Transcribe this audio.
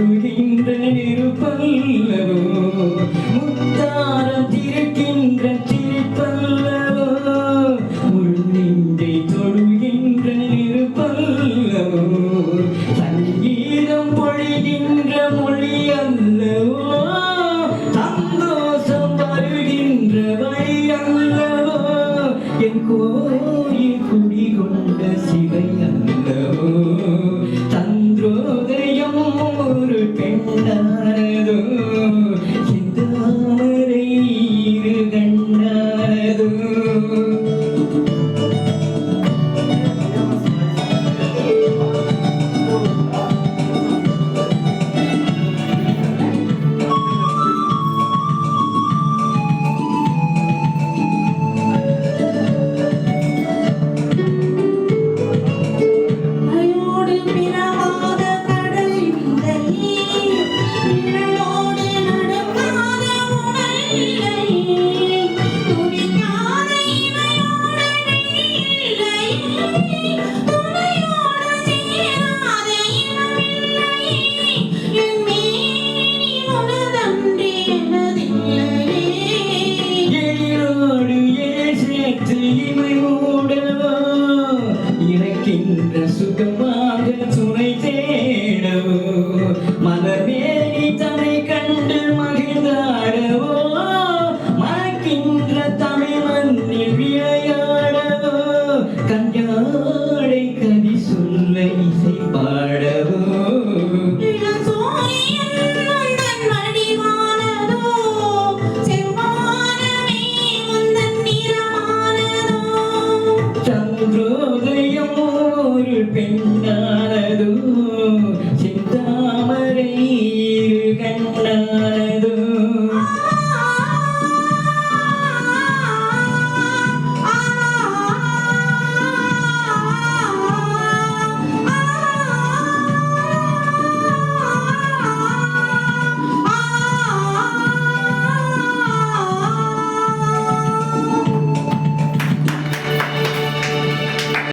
அருகின்றன இருப்பல்லவோ முத்தாரம் திறக்கின்ற திருப்பல்லவோ? முன்னின்றி தொழுகின்றன இருப்பல்லவோ சங்கீதம் பொழிகின்ற மொழி அல்லவோ? சந்தோஷம் வருகின்ற வழி அல்லவோ? என் கோ நிறமானதோ சந்திரோதயம் ஒரு பெண்ணானதோ